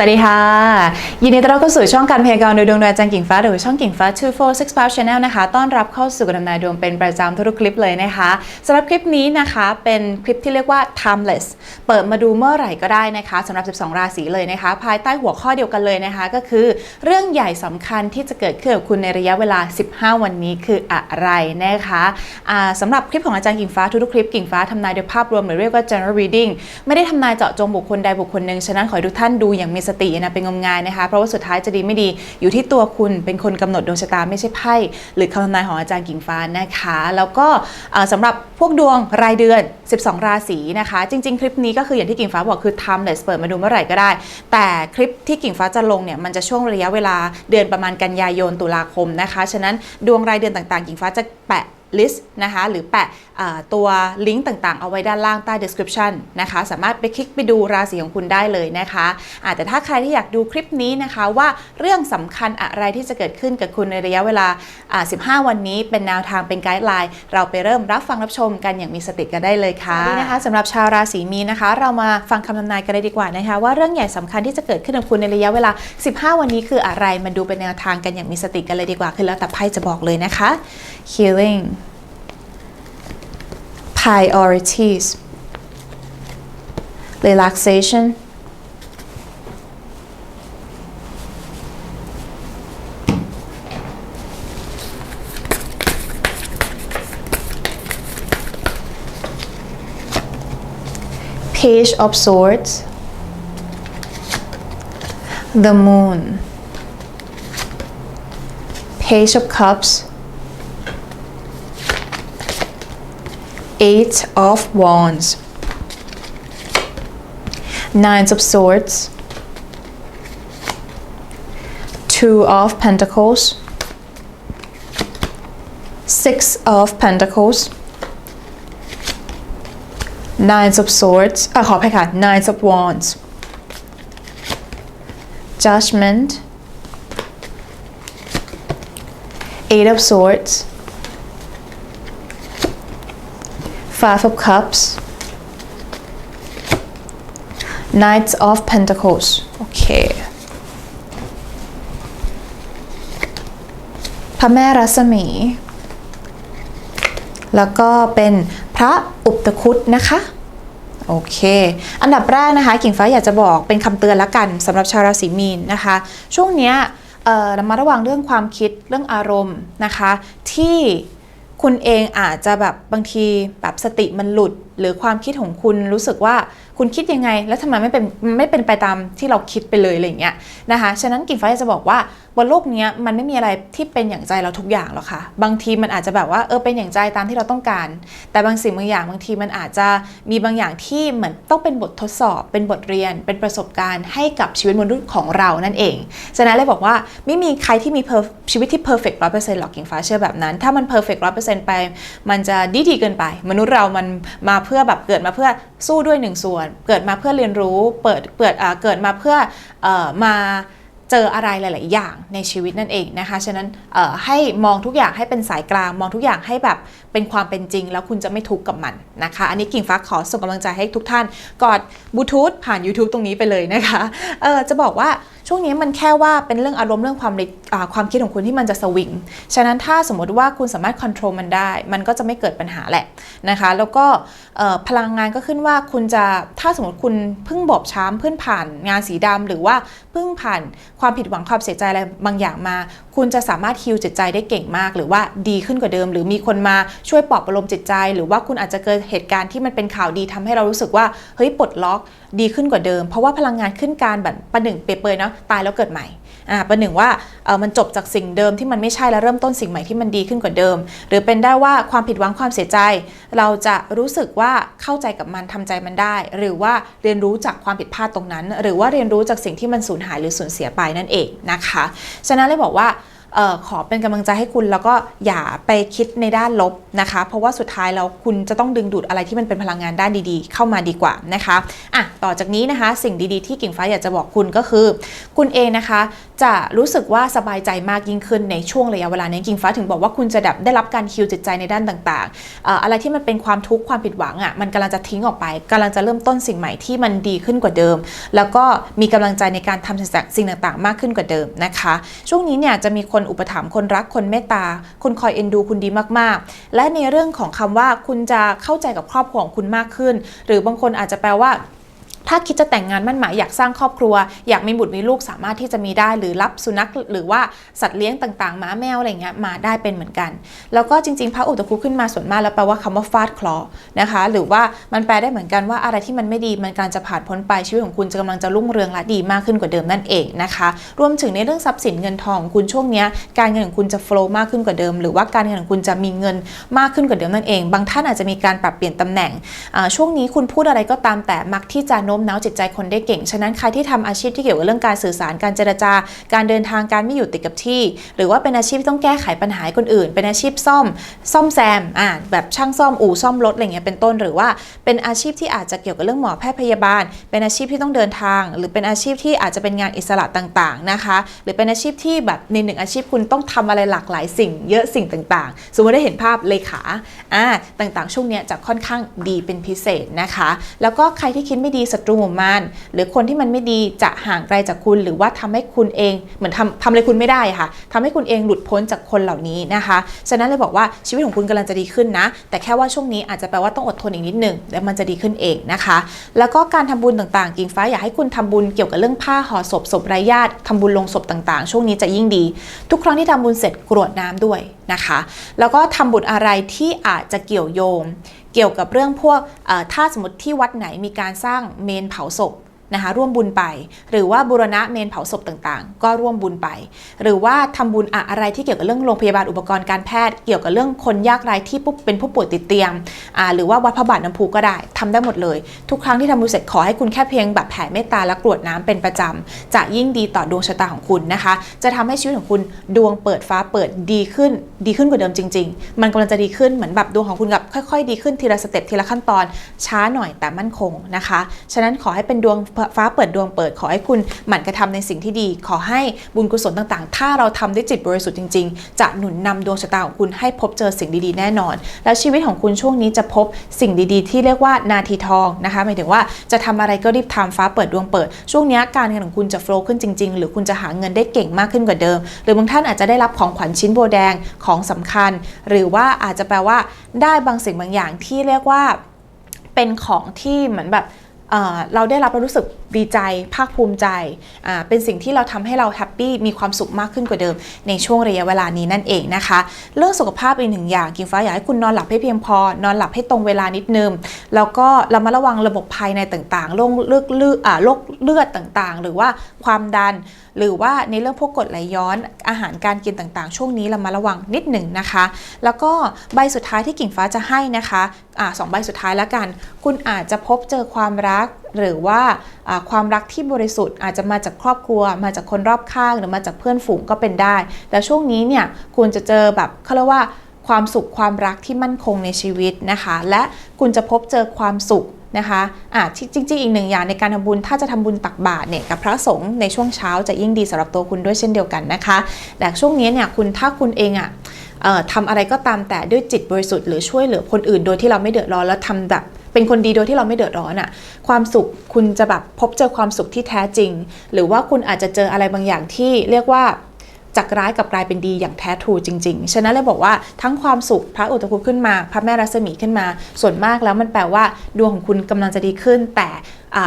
สวัสดีค่ะ ยินดีต้อนรับเข้าสู่ช่องการพยากรณ์โดยดวงดาวจันทร์กิ่งฟ้าหรือช่องกิ่งฟ้า 2465 Channel นะคะ ต้อนรับเข้าสู่การทำนายดวงเป็นประจำทุกคลิปเลยนะคะสำหรับคลิปนี้นะคะเป็นคลิปที่เรียกว่า timeless เปิดมาดูเมื่อไหร่ก็ได้นะคะสำหรับ 12 ราศีเลยนะคะ ภายใต้หัวข้อเดียวกันเลยนะคะ ก็คือ เรื่องใหญ่สำคัญที่จะเกิดขึ้นกับคุณในระยะเวลา 15 วันนี้คืออะไรนะคะสำหรับคลิปของอาจารย์กิ่งฟ้าทุกๆคลิปกิ่งฟ้าทำนายโดยภาพรวมหรือเรียกว่า general reading ไม่ได้ทำนายเจาะจงบุคคลใดบุคคลหนึ่งฉะนั้นขอให้ทุกท่านดูอย่างมีสตินะเป็นงมงายนะคะ เพราะว่าสุดท้ายจะดีไม่ดีอยู่ที่ตัวคุณเป็นคนกำหนดดวงชะตาไม่ใช่ไพ่หรือคำทำนายของอาจารย์กิ่งฟ้านะคะ แล้วก็อ่าสำหรับพวกดวงรายเดือน 12 ราศีนะคะ จริง ๆ คลิปนี้ก็คืออย่างที่กิ่งฟ้าบอกคือ timeless เปิดมาดูเมื่อไหร่ก็ได้ แต่คลิปที่กิ่งฟ้าจะลงเนี่ยมันจะช่วงระยะเวลาเดือนประมาณกันยายนตุลาคมนะคะ ฉะนั้นดวงรายเดือนต่างๆ กิ่งฟ้าจะแปะ list นะคะหรือแปะตัวลิงก์ต่างๆ เอาไว้ด้านล่างใต้ description นะคะสามารถไปคลิกไปดูราศีของคุณได้เลยนะคะอาแต่ถ้าใครที่อยากดูคลิปนี้นะคะว่าเรื่องสำคัญอะไรที่จะเกิดขึ้นกับคุณในระยะเวลาอ่า15 วันนี้เป็นแนวทางเป็นไกด์ไลน์เราไปเริ่มรับฟังรับชมกันอย่างมีสติกันได้เลยค่ะนี่นะคะสำหรับชาวราศีมีนนะคะ เรามาฟังคำทำนายกันเลยดีกว่านะคะว่าเรื่องใหญ่สำคัญที่จะเกิดขึ้นกับคุณในระยะเวลา 15 วันนี้คืออะไรมาดูเป็นแนวทางกันอย่างมีสติกันเลยดีกว่าคือแล้วแต่ไพ่จะบอกเลยนะคะ healing priorities. Relaxation. Page of swords. The moon. Page of cups Eight of Wands, Nines of Swords, Two of Pentacles, Six of Pentacles, Nines of Swords อ่ะขออภัยค่ะ Nines of Wands, Judgment, Eight of Swords, Five of Cups Knights of Pentacles โอเคพระแม่รัศมี แล้วก็เป็นพระอุปตคุตนะคะโอเค อันดับแรกนะคะ กิ่งฟ้าอยากจะบอกเป็นคำเตือนละกันสำหรับชาวราศีมีนนะคะ ช่วงเนี้ยเอ่อระมัดระวังเรื่องความคิดเรื่องอารมณ์นะคะ ที่ คุณเองอาจจะแบบบางทีแบบสติมันหลุด หรือความคิดของคุณรู้สึกว่า คุณคิดยังไง แล้วทำไมไม่เป็นไม่เป็นไปตามที่เราคิดไปเลยอะไรอย่างเงี้ยนะคะฉะนั้นกิ่งฟ้าจะบอกว่าบนโลกนี้มันไม่มีอะไรที่เป็นอย่างใจเราทุกอย่างหรอกค่ะ บางทีมันอาจจะแบบว่าเออเป็นอย่างใจตามที่เราต้องการ แต่บางสิ่งบางอย่างบางทีมันอาจจะมีบางอย่างที่เหมือนต้องเป็นบททดสอบ เป็นบทเรียน เป็นประสบการณ์ให้กับชีวิตมนุษย์ของเรานั่นเอง ฉะนั้นเลยบอกว่าไม่มีใครที่มีชีวิตที่ perfect ร้อยเปอร์เซ็นต์หรอกกิ่งฟ้าเชื่อแบบนั้น ถ้ามัน perfect ร้อยเปอร์เซ็นต์ไป มันจะดีดีเกินไป มนุษย์เรามันมาเพื่อแบบเกิดมาเพื่อสู้ด้วยหนึ่งส่วนเกิดมาเพื่อเรียนรู้ เปิดเปิดเกิดมาเพื่ออมา เจออะไรหลาย ๆ อย่างในชีวิตนั่นเองนะคะ ฉะนั้นให้มองทุกอย่างให้เป็นสายกลาง มองทุกอย่างให้แบบเป็นความเป็นจริง แล้วคุณจะไม่ทุกข์กับมันนะคะ อันนี้กิ่งฟ้าขอส่งกำลังใจให้ทุกท่านกอดบูทูธผ่าน YouTube ตรงนี้ไปเลยนะคะเออจะบอกว่าช่วงนี้มันแค่ว่าเป็นเรื่องอารมณ์เรื่องความความคิดของคุณที่มันจะสวิง ฉะนั้นถ้าสมมติว่าคุณสามารถควบคุมมันได้ มันก็จะไม่เกิดปัญหาแหละนะคะ แล้วก็พลังงานก็ขึ้นว่าคุณจะถ้าสมมติคุณเพิ่งบอบช้ำเพิ่งผ่านงานสีดำหรือว่าเพิ่งผ่านความผิดหวังความเสียใจอะไรบางอย่างมา คุณจะสามารถฮิวจิตใจได้เก่งมาก หรือว่าดีขึ้นกว่าเดิม หรือมีคนมาช่วยปลอบประโลมจิตใจ หรือว่าคุณอาจจะเกิดเหตุการณ์ที่มันเป็นข่าวดีทำให้เรารู้สึกว่าเฮ้ยปลดล็อกดีขึ้นกว่าเดิม เพราะว่าพลังงานขึ้นการแบบประหนึ่งเปรย์เนาะตายแล้วเกิดใหม่ อ่าประหนึ่งว่าเออมันจบจากสิ่งเดิมที่มันไม่ใช่แล้วเริ่มต้นสิ่งใหม่ที่มันดีขึ้นกว่าเดิม หรือเป็นได้ว่าความผิดหวังความเสียใจ เราจะรู้สึกว่าเข้าใจกับมันทำใจมันได้ หรือว่าเรียนรู้จากความผิดพลาดตรงนั้น หรือว่าเรียนรู้จากสิ่งที่มันสูญหายหรือสูญเสียไปนั่นเองนะคะฉะนั้นเลยบอกว่า ออขอเป็นกำลังใจให้คุณแล้วก็อย่าไปคิดในด้านลบนะคะ เพราะว่าสุดท้ายแล้วคุณจะต้องดึงดูดอะไรที่มันเป็นพลังงานด้านดีๆ เข้ามาดีกว่านะคะอะต่อจากนี้นะคะ สิ่งดีๆที่กิ่งฟ้าอยากจะบอกคุณก็คือ คุณเองนะคะ จะรู้สึกว่าสบายใจมากยิ่งขึ้นในช่วงระยะเวลานี้กิ่งฟ้าถึงบอกว่าคุณจะแบบได้รับการฮิวจิตใจในด้านต่างๆ อะไรที่มันเป็นความทุกข์ความผิดหวังอะมันกำลังจะทิ้งออกไปกำลังจะเริ่มต้นสิ่งใหม่ที่มันดีขึ้นกว่าเดิม แล้วก็มีกำลังใจในการทำสิ่งต่างๆ มากขึ้นกว่าเดิมนะคะ ช่วงนี้เนี่ยจะมีคนนอุปถัมภ์คนรักคนเมตตาคนคอยเอ็นดูคุณดีมากๆ และในเรื่องของคำว่าคุณจะเข้าใจกับครอบครัวของคุณมากขึ้น หรือบางคนอาจจะแปลว่า ถ้าคิดจะแต่งงานมั่นหมายอยากสร้างครอบครัว อยากมีบุตรมีลูกสามารถที่จะมีได้ หรือรับสุนัขหรือว่าสัตว์เลี้ยงต่างๆหมาแมวอะไรเงี้ยมาได้เป็นเหมือนกัน แล้วก็จริงๆพระอุตคุขึ้นมาส่วนมากแล้วแปลว่าคำว่าฟาดเคราะห์นะคะ หรือว่ามันแปลได้เหมือนกันว่าอะไรที่มันไม่ดีมันกำลังจะผ่านพ้นไปชีวิตของคุณจะกำลังจะรุ่งเรืองและดีมากขึ้นกว่าเดิมนั่นเองนะคะรวมถึงในเรื่องทรัพย์สินเงินทองคุณช่วงนี้การเงินของคุณจะโฟล์มากขึ้นกว่าเดิม หรือว่าการเงินของคุณจะมีเงินมากขึ้นกว่าเดิมนั่นเอง บางท่านอาจจะมีการปรับเปลี่ยนตำแหน่งช่วงนี้คุณพูดอะไรก็ตามแต่มักที่จะโน้มน้าวจิตใจคนได้เก่ง ฉะนั้นใครที่ทำอาชีพที่เกี่ยวกับเรื่องการสื่อสารการเจรจาการเดินทางการไม่อยู่ติดกับที่ หรือว่าเป็นอาชีพที่ต้องแก้ไขปัญหาคนอื่น เป็นอาชีพซ่อม ซ่อมแซมอ่าแบบช่างซ่อมอู่ซ่อมรถอะไรเงี้ยเป็นต้นหรือว่าเป็นอาชีพที่อาจจะเกี่ยวกับเรื่องหมอแพทย์พยาบาล เป็นอาชีพที่ต้องเดินทาง หรือเป็นอาชีพที่อาจจะเป็นงานอิสระต่างๆนะคะ หรือเป็นอาชีพที่แบบในหนึ่งอาชีพคุณต้องทำอะไรหลากหลายสิ่ง เยอะสิ่งต่างๆ สมมติได้เห็นภาพเลขาอ่าต่างๆ ช่วงเนี้ยจะค่อนข้างดีเป็นพิเศษนะคะ แล้วก็ใครที่คิดไม่ดีศัตรูหมู่มานหรือคนที่มันไม่ดีจะห่างไกลจากคุณ หรือว่าทำให้คุณเองเหมือนทำทำอะไรคุณไม่ได้ค่ะทำให้คุณเองหลุดพ้นจากคนเหล่านี้นะคะฉะนั้นเลยบอกว่าชีวิตของคุณกำลังจะดีขึ้นนะ แต่แค่ว่าช่วงนี้อาจจะแปลว่าต้องอดทนอีกนิดหนึ่งแล้วมันจะดีขึ้นเองนะคะ แล้วก็การทำบุญต่างๆ กิ่งฟ้าอยากให้คุณทำบุญเกี่ยวกับเรื่องผ้าห่อศพศพไร้ญาติทำบุญลงศพต่างๆ ช่วงนี้จะยิ่งดี ทุกครั้งที่ทำบุญเสร็จกรวดน้ำด้วยนะคะ แล้วก็ทำบุญอะไรที่อาจจะเกี่ยวโยงเกี่ยวกับเรื่องพวกถ้าสมมติที่วัดไหนมีการสร้างเมนเผาศพ นะคะร่วมบุญไป หรือว่าบูรณะเมนเผาศพต่างๆ ก็ร่วมบุญไป หรือว่าทำบุญอะไรที่เกี่ยวกับเรื่องโรงพยาบาลอุปกรณ์การแพทย์ เกี่ยวกับเรื่องคนยากไร้ที่ปุ๊บเป็นผู้ป่วยติดเตียงหรือว่าวัดพระบาทน้ำพุก็ได้ทำได้หมดเลย ทุกครั้งที่ทำบุญเสร็จขอให้คุณแค่เพียงแบบแผ่เมตตาและกรวดน้ำเป็นประจำจะยิ่งดีต่อดวงชะตาของคุณนะคะ จะทำให้ชีวิตของคุณดวงเปิดฟ้าเปิดดีขึ้น ดีขึ้นกว่าเดิมจริง ๆ มันกำลังจะดีขึ้นเหมือนแบบดวงของคุณกับค่อย ๆ ดีขึ้นทีละสเต็ปทีละขั้นตอนช้าหน่อยแต่มั่นคงนะคะ ฉะนั้นขอให้เป็นดวงฟ้าเปิดดวงเปิดขอให้คุณหมั่นกระทำในสิ่งที่ดี ขอให้บุญกุศลต่างๆ ถ้าเราทำด้วยจิตบริสุทธิ์จริง ๆ จะหนุนนำดวงชะตาของคุณให้พบเจอสิ่งดีๆ แน่นอน แล้วชีวิตของคุณช่วงนี้จะพบสิ่งดีๆ ที่เรียกว่านาทีทองนะคะหมายถึงว่าจะทำอะไรก็รีบทำฟ้าเปิดดวงเปิด ช่วงนี้การเงินของคุณจะโฟล์ขึ้นจริง ๆ หรือคุณจะหาเงินได้เก่งมากขึ้นกว่าเดิม หรือบางท่านอาจจะได้รับของขวัญชิ้นโบแดงของสำคัญ หรือว่าอาจจะแปลว่าได้บางสิ่งบางอย่างที่เรียกว่าเป็นของที่เหมือนแบบ เราได้รับเรารู้สึกดีใจภาคภูมิใจ เป็นสิ่งที่เราทำให้เราแฮปปี้มีความสุขมากขึ้นกว่าเดิม ในช่วงระยะเวลานี้นั่นเองนะคะ เรื่องสุขภาพอีกหนึ่งอย่างกิงฟ้าอยากให้คุณนอนหลับให้เพียงพอ นอนหลับให้ตรงเวลานิดนึง แล้วก็เรามาระวังระบบภายในต่างๆโรคเลือดเลือดโรคเลือดต่างๆ หรือว่าความดัน หรือว่าในเรื่องพวกกรดไหลย้อน อาหารการกินต่างๆ ช่วงนี้เรามาระวังนิดหนึ่งนะคะ แล้วก็ใบสุดท้ายที่กิ่งฟ้าจะให้นะคะอสองใบสุดท้ายแล้วกัน คุณอาจจะพบเจอความรักหรือว่าความรักที่บริสุทธิ์อาจจะมาจากครอบครัว มาจากคนรอบข้าง หรือมาจากเพื่อนฝูงก็เป็นได้ แต่ช่วงนี้เนี่ยคุณจะเจอแบบเขาเรียกว่าความสุขความรักที่มั่นคงในชีวิตนะคะ และคุณจะพบเจอความสุขนะคะอะที่จริงๆ อีกหนึ่งอย่างในการทำบุญ ถ้าจะทำบุญตักบาตรเนี่ยกับพระสงฆ์ในช่วงเช้าจะยิ่งดีสำหรับตัวคุณด้วยเช่นเดียวกันนะคะ แต่ช่วงนี้เนี่ยคุณถ้าคุณเองอะเอ่อทำอะไรก็ตามแต่ด้วยจิตบริสุทธิ์หรือช่วยเหลือคนอื่นโดยที่เราไม่เดือดร้อนแล้วทำแบบ เป็นคนดีโดยที่เราไม่เดือดร้อนอะความสุขคุณจะแบบพบเจอความสุขที่แท้จริง หรือว่าคุณอาจจะเจออะไรบางอย่างที่เรียกว่า จากร้ายกับกลายเป็นดีอย่างแท้ทรูจริง ๆ ฉะนั้นเลยบอกว่าทั้งความสุขพระอุตคุขึ้นมา พระแม่รัศมีขึ้นมา ส่วนมากแล้วมันแปลว่าดวงของคุณกำลังจะดีขึ้น แต่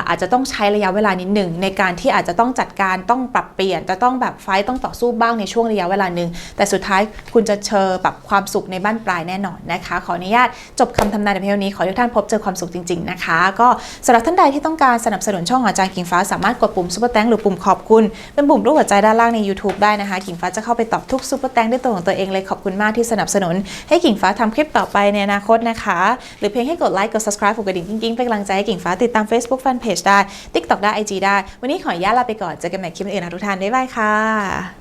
อาจจะต้องใช้ระยะเวลานิดหนึ่งในการที่อาจจะต้องจัดการต้องปรับเปลี่ยน จะต้องแบบไฟต้องต่อสู้บ้างในช่วงระยะเวลาหนึ่งแต่สุดท้ายคุณจะเจอแบบความสุขในบ้านปลายแน่นอนนะคะ ขออนุญาตจบคำทำนายในเพียงนี้ขอให้ทุกท่านพบเจอความสุขจริง ๆนะคะ ก็สำหรับท่านใดที่ต้องการสนับสนุนช่องอาจารย์กิ่งฟ้าสามารถกดปุ่มซุปเปอร์แตงหรือปุ่มขอบคุณเป็นปุ่มรูปหัวใจด้านล่างใน YouTube ได้นะคะกิ่งฟ้าจะเข้าไปตอบทุกซูเปอร์แตงด้วยตัวของตัวเองเลยขอบคุณมากที่สนับสนุน ให้กิ่งฟ้าทำคลิปต่อไปในอนาคตนะคะ หรือเพียงให้กดไลค์กด subscribe กดกระดิ่งจริงๆเป็นกำลังใจให้กิ่งฟ้าติดตาม Facebook Fanpage ได้ TikTok ได้ IG ได้ วันนี้ขออนุญาตลาไปก่อนเจอกันใหม่คลิปอื่นนะทุกท่านบ๊ายบายค่ะ